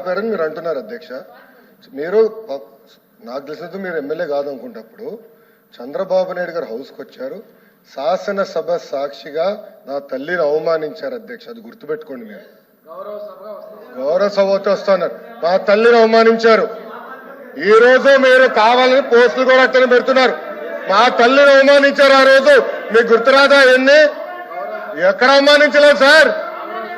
మారిపోయారని మీరు అంటున్నారు అధ్యక్ష. మీరు నాకు తెలిసినంత మీరు ఎమ్మెల్యే కాదనుకుంటప్పుడు చంద్రబాబు నాయుడు గారు హౌస్కి వచ్చారు. శాసనసభ సాక్షిగా నా తల్లిని అవమానించారు అధ్యక్ష. అది గుర్తుపెట్టుకోండి మీరు. గౌరవ సభతో వస్తున్నారు. మా తల్లిని అవమానించారు. ఈ రోజు మీరు కావాలని పోస్టులు కూడా అక్కడ పెడుతున్నారు. మా తల్లిని అవమానించారు ఆ రోజు. మీకు గుర్తురాదా ఎన్ని ఎక్కడ అవమానించలేదు సార్?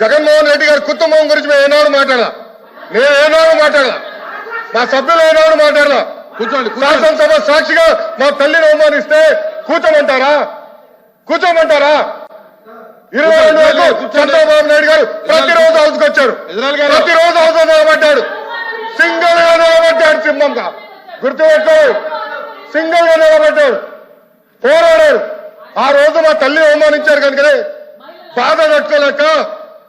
జగన్మోహన్ రెడ్డి గారి కుటుంబం గురించి మేము ఏనాడు మాట్లాడాల. నేను ఏనాడు మాట్లాడాల. మా సభ్యులు ఏనాడు మాట్లాడాల. కూర్చోండి శాసనసభ సాక్షిగా మా తల్లిని అవమానిస్తే కూర్చోమంటారా? కూర్చోమంటారా? ఇరవై రెండు వరకు. చంద్రబాబు నాయుడు గారు ప్రతిరోజు హౌస్కి వచ్చాడు ప్రతిరోజు హౌస్ నిలబడ్డాడు. సింగిల్గా నిలబడ్డాడు సింహంగా. గుర్తుపెట్టు సింగిల్గా నిలబడ్డాడు. పోరాడాడు. ఆ రోజు మా తల్లి అవమానించారు కనుకనే బాధ తట్టుకోలేక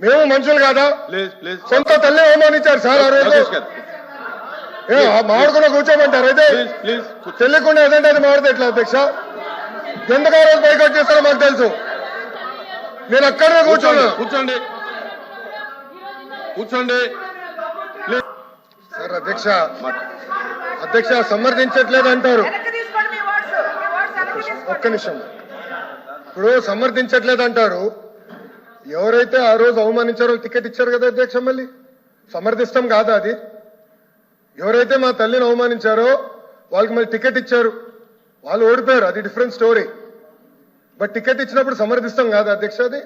మేము మనుషులు కాదా? Please please. సొంత తల్లి అవమానించారు సార్ ఆ రోజు. మామిడికున్న కూర్చోమంటారు. అయితే ప్లీజ్ ప్లీజ్ తెలియకుండా ఏదంటే అది మాడితే ఎట్లా అధ్యక్ష? ఎందుకు ఆ రోజు బైకౌట్ చేస్తారో మాకు తెలుసు. నేను అక్కడే కూర్చోండి కూర్చున్నా. కూర్చోండి కూర్చోండి. సార్ అధ్యక్ష. అధ్యక్ష సమర్థించట్లేదు అంటారు ఒక్క నిమిషం. ఇప్పుడు సమర్థించట్లేదు అంటారు ఎవరైతే ఆ రోజు అవమానించారో టికెట్ ఇచ్చారు కదా అధ్యక్ష మళ్ళీ? సమర్థిస్తాం కాదా అది? ఎవరైతే మా తల్లిని అవమానించారో వాళ్ళకి మళ్ళీ టికెట్ ఇచ్చారు. వాళ్ళు ఓడిపోయారు. అది డిఫరెంట్ స్టోరీ. బట్ టికెట్ ఇచ్చినప్పుడు సమర్థిస్తాం కాదా అధ్యక్ష అది?